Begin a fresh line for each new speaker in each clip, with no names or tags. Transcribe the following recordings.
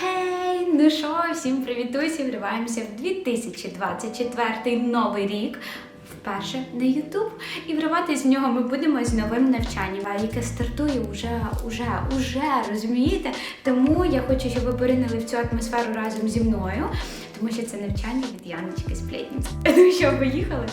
Гей, ну що, всім привітусі, вриваємося в 2024 новий рік. Вперше на YouTube. І вриватись в нього ми будемо з новим навчанням, яке стартує уже, уже, уже, розумієте? Тому я хочу, щоб ви поринули в цю атмосферу разом зі мною, тому що це навчання від Яночки Сплетниці. Ну що, поїхали?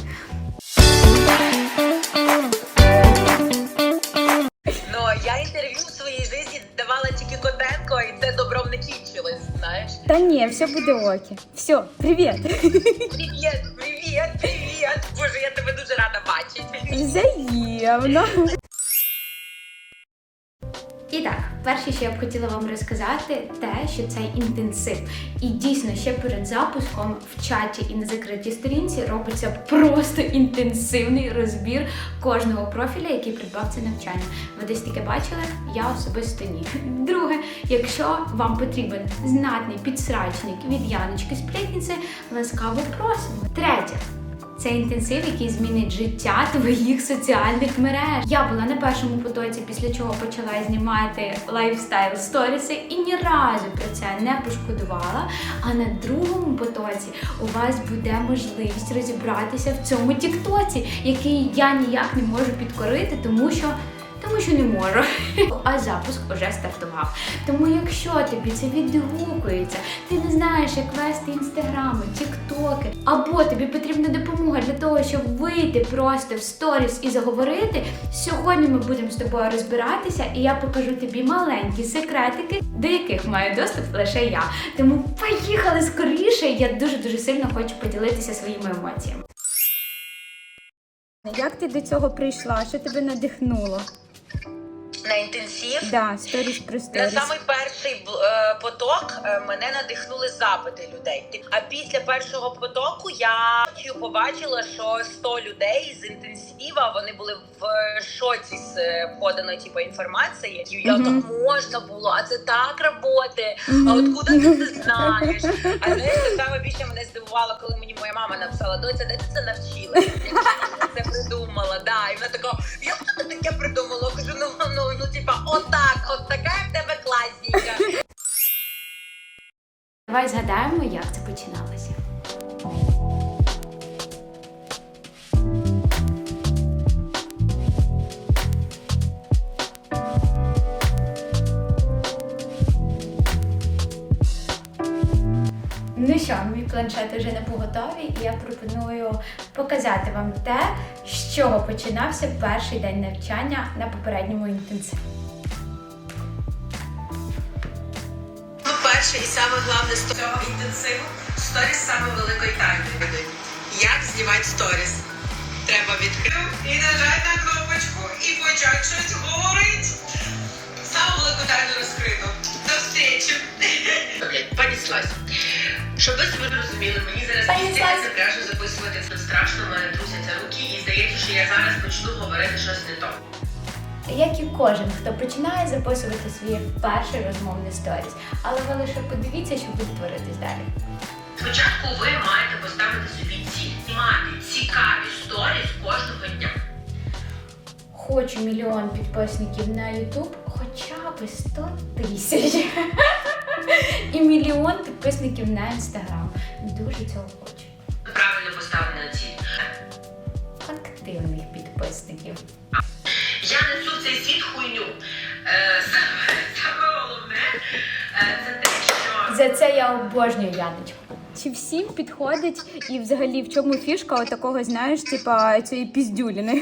Знаєш.
Та все буде окі. Все, привіт!
Привіт, привіт, привіт! Боже, я тебе дуже рада бачити.
Взаємно. І так, перше, що я б хотіла вам розказати, те, що цей інтенсив. І дійсно, ще перед запуском в чаті і на закритій сторінці робиться просто інтенсивний розбір кожного профіля, який придбав це навчання. Ви десь таке бачили? Я особисто ні. Друге, якщо вам потрібен знатний підсрачник від Яночки Сплетниці, ласкаво просимо. Третє. Це інтенсив, який змінить життя твоїх соціальних мереж. Я була на першому потоці, після чого почала знімати лайфстайл сторіси і ні разу про це не пошкодувала. А на другому потоці у вас буде можливість розібратися в цьому тіктоці, який я ніяк не можу підкорити, тому що. Тому що не можу. А запуск вже стартував. Тому якщо тобі це відгукується, ти не знаєш, як вести інстаграми, тіктоки, або тобі потрібна допомога для того, щоб вийти просто в сторіс і заговорити. Сьогодні ми будемо з тобою розбиратися, і я покажу тобі маленькі секретики, до яких маю доступ лише я. Тому поїхали скоріше. Я дуже дуже сильно хочу поділитися своїми емоціями. Як ти до цього прийшла? Що тебе надихнуло?
На інтенсив.
Да, сторіс про
На
сторіс.
самий перший е, поток е, мене надихнули запити людей. А після першого потоку я побачила, що 100 людей з інтенсива вони були в шоці з е, поданої типу, інформації. Я
Мгм.
так можна було, а це так працює. А
Мгм.
откуда ти це знаєш? А знаєш, саме більше мене здивувало, коли мені моя мама написала: доця, де ти це навчилася? Як ти це придумала? Да, і вона така, як ти таке придумала?
Давай згадаємо, як це починалося. Ну що, мій планшет вже на поготові, і я пропоную показати вам те, з чого починався перший день навчання на попередньому інтенсиві.
Перше і саме головне з цього інтенсиву сторіс саме великої тайми. Як знімати сторіс? Треба відкрити і нажати на кнопочку і почати щось говорити. Саме велику тайну розкрито. До встречі. Понеслась. Щоб ви себе розуміли, мені зараз
Понеслась.
піздець пряжу записувати це страшно, в мене трусяться руки і здається, що я зараз почну говорити щось не то.
Як і кожен, хто починає записувати своє перше розмовне сторіс. Але ви лише подивіться, що буде творитись далі.
Спочатку ви маєте поставити собі ціль. Мати цікаві сторіс кожного дня.
Хочу мільйон підписників на YouTube, хоча б 100 тисяч. І мільйон підписників на Instagram. Дуже цього хочу.
Правильно поставлена ціль.
Активних підписників.
Хуйню. Е, саме, головне е, це те, що
За це я обожнюю Яночку. Чи всім підходить і взагалі в чому фішка отакого, знаєш, типа цієї піздюліни?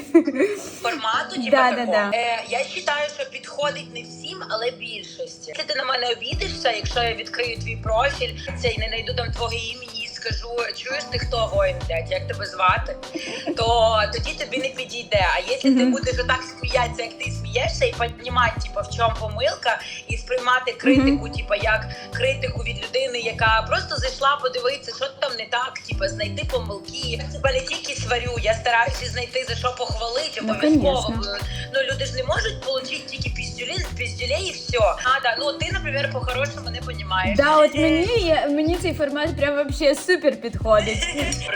формату, типу
Да, да,
такого.
да.
Е, я вважаю, що підходить не всім, але більшості. Якщо ти на мене обідишся, якщо я відкрию твій профіль це і не знайду там твого імені і скажу, чуєш ти хто воїн, блядь, як тебе звати, то тоді тобі не підійде. А якщо ти будеш отак сміятися, як ти смієшся, і розуміти, типу, в чому помилка, і сприймати критику, типу, як критику від людини, яка просто зайшла подивитися, що там не так, типу, знайти помилки. Я тебе не тільки сварю, я стараюся знайти за що похвалити,
Ну,
обов'язково.
конечно.
Ну люди ж не можуть отримати тільки піздюлі, піздюлей і все. А, да, ну ти, наприклад, по-хорошому не розумієш.
Да, от мені, мені цей формат прям вообще супер підходить.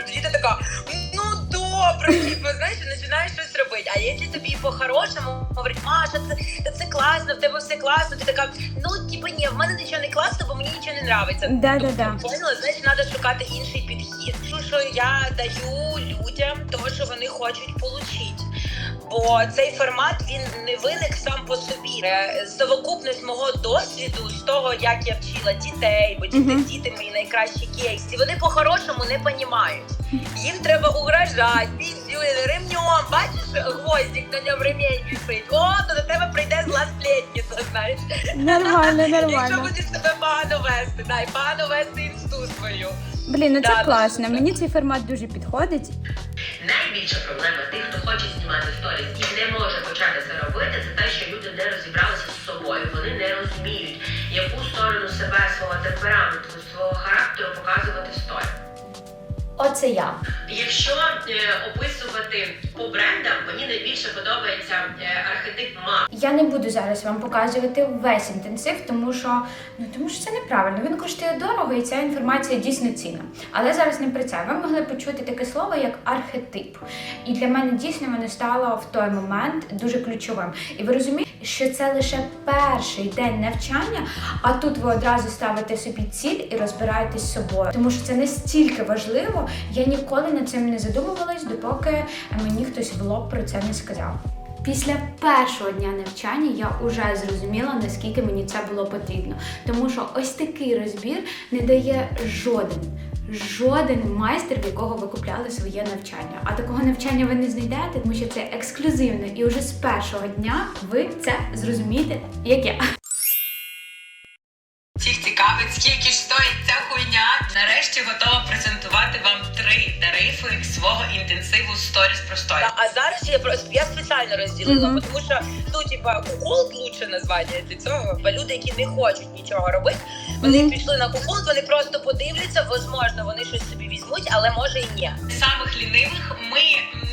Тоді ти така, ну добре, типу, знаєш, починаєш щось робити. А якщо тобі по-хорошому говорить, Маша, це, це класно, в тебе все класно, ти така, ну типу, ні, в мене нічого не класно, бо мені нічого не подобається.
Да-да-да.
Поняла, значить, треба шукати інший підхід. Тому що я даю людям те, що вони хочуть отримати. Бо цей формат він не виник сам по собі. Е, Совокупність мого досвіду з того, як я вчила дітей, бо діти, діти мої найкращі кейси. Вони по-хорошому не розуміють. Їм треба угрожати, піздюлі, ремнем. Бачиш, гвоздик на ньому ремінь висить. О, то до тебе прийде зла сплетниця, знаєш.
Нормально,
Якщо
нормально.
будеш себе погано вести, дай погано вести інсту свою.
Блін, ну
Да,
це
да,
класно.
да.
Мені цей формат дуже підходить.
Найбільша проблема тих, хто хоче знімати сторіс і не може почати це робити, це те, що люди не розібралися з собою. Вони не розуміють, яку сторону себе, свого темпераменту, свого характеру показувати.
Оце я.
Якщо е, описувати по брендам, мені найбільше подобається е, архетип ма.
Я не буду зараз вам показувати весь інтенсив, тому що ну тому що це неправильно. Він коштує дорого, і ця інформація дійсно цінна. Але зараз не про це. Ви могли почути таке слово як архетип. І для мене дійсно воно стало в той момент дуже ключовим. І ви розумієте, що це лише перший день навчання, а тут ви одразу ставите собі ціль і розбираєтесь з собою. Тому що це настільки важливо. Я ніколи над цим не задумувалась, допоки мені хтось в лоб про це не сказав. Після першого дня навчання я вже зрозуміла, наскільки мені це було потрібно. Тому що ось такий розбір не дає жоден. Жоден майстер, в якого ви купляли своє навчання. А такого навчання ви не знайдете, тому що це ексклюзивно, і вже з першого дня ви це зрозумієте, як я.
Сторіс про сторіс. А зараз я просто я спеціально розділила,
Мгм.
тому що ну типа кукол лучше назвати для цього. Бо люди, які не хочуть нічого робити, вони
Мгм.
пішли на кукол, вони просто подивляться, возможно, вони щось собі візьмуть, але може і ні. Самих лінивих ми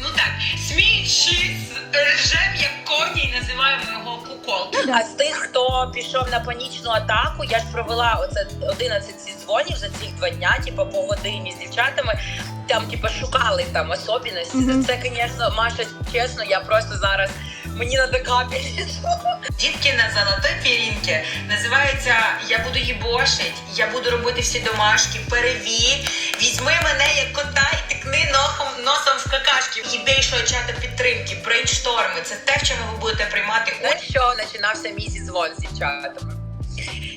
ну так сміючись, ржем як коні, і називаємо його кукол.
Ну.
А з тих, хто пішов на панічну атаку, я ж провела оце 11 зідзвонів за ці два дня, типу по годині з дівчатами. Там, типу, шукали там особливості.
Мгм.
Це, звісно, Маша, чесно, я просто зараз мені надо капельницю. Дітки на золотой пірінки називається Я буду їбошить, я буду робити всі домашки, перевір, візьми мене як кота і тикни носом, носом в підтримки, брейншторми. Це те, в чому ви будете приймати участь. що починався мій зідзвон з дівчатами.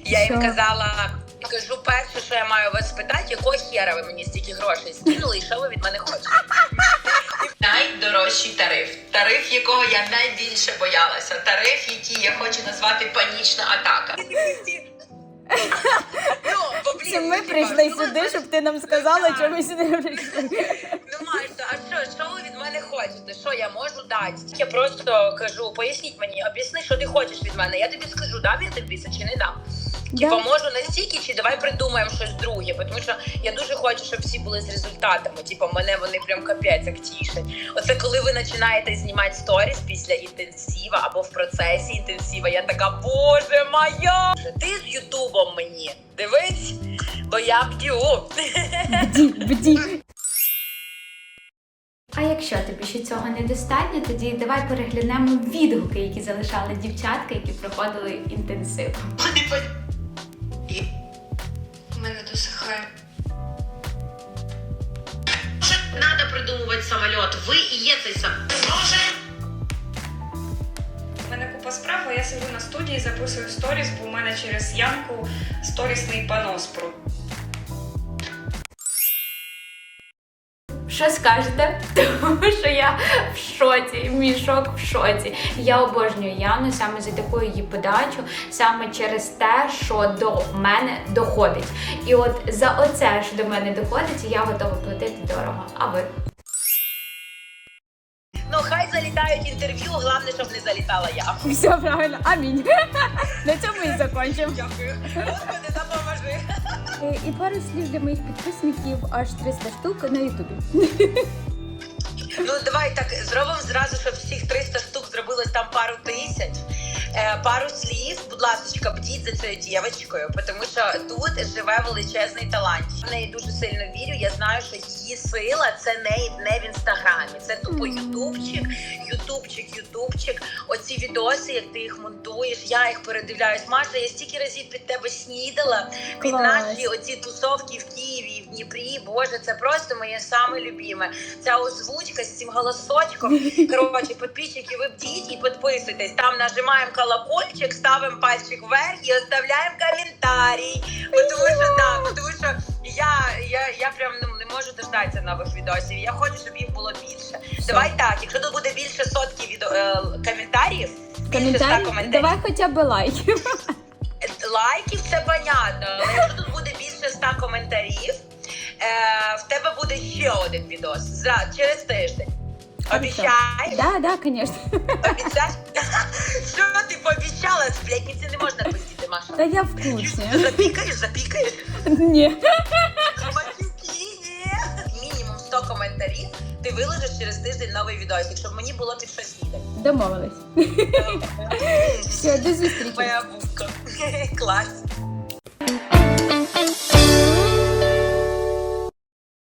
Я їм казала, кажу, перше, що я маю вас спитати, якого хера ви мені стільки грошей скинули і що ви від мене хочете? Найдорожчий тариф, тариф, якого я найбільше боялася, тариф, який я хочу назвати панічна атака.
Це ми прийшли сюди, щоб ти нам сказала, чому ми сюди прийшли.
А що, що ви від мене хочете? Що я можу дати? Я просто кажу, поясніть мені, об'ясни, що ти хочеш від мене. Я тобі скажу, дам я тобі це чи не дам. Типа,
Да.
можу настільки, чи давай придумаємо щось друге, тому що я дуже хочу, щоб всі були з результатами. Типа, мене вони прям капець як тішать. Оце коли ви починаєте знімати сторіс після інтенсива або в процесі інтенсива, я така, боже моя! Ти з Ютубом мені дивись, бо я б'ю.
Бді, бді.
А якщо тобі ще цього недостатньо, тоді давай переглянемо відгуки, які залишали дівчатки, які проходили інтенсив.
Вони по-
У мене досихає.
Що треба придумувати самольот? Ви і є цей сам. Може?
У мене купа справ, а я сиджу на студії, записую сторіс, бо у мене через ямку сторісний понос про.
Що скажете? Тому що я в шоці, мій шок в шоці. Я обожнюю Яну саме за таку її подачу, саме через те, що до мене доходить. І от за оце, що до мене доходить, я готова платити дорого. А ви?
Залітають інтерв'ю, головне, щоб не залітала я.
Все правильно. Амінь. На цьому і закінчимо.
Дякую. Господи, допоможи.
Е, І пару слів для моїх підписників аж 300 штук на Ютубі.
Ну, давай так зробимо зразу, щоб всіх 300 штук зробилось там пару тисяч. Е, пару слів, будь ласка, бдіть за цією дівчинкою, тому що тут живе величезний талант. В неї дуже сильно вірю. Я знаю, що її сила це не, не в інстаграмі, це тупо ютубчик, ютубчик, ютубчик. Оці відоси, як ти їх монтуєш, я їх передивляюсь. Маша, я стільки разів під тебе снідала, під
Клас.
наші оці тусовки в Києві, і в Дніпрі. Боже, це просто моє саме любіме. Ця озвучка з цим голосочком. Коротше, підписчики, ви бдіть і підписуйтесь. Там нажимаємо колокольчик, ставимо пальчик вверх і оставляємо коментарій. Бо Тому що да, тому що я, я, я прям можу дождатися нових відосів. Я хочу, щоб їх було більше. Давай так, якщо тут буде більше сотки відео, е, коментарів, більше ста коментарів.
Давай хоча б лайків.
Лайків це понятно, але якщо тут буде більше ста коментарів, е, в тебе буде ще один відос за через тиждень. Обіцяєш?
Да, да, звісно.
Обіцяєш? Що ти пообіцяла? Сплетниці не можна пустити, Маша.
Та я в курсі.
Запікаєш, запікаєш.
Ні.
Ти виложиш через тиждень новий відосик, щоб мені було під щось снідати.
Домовились. Все, до зустрічі.
Моя бубка. Клас.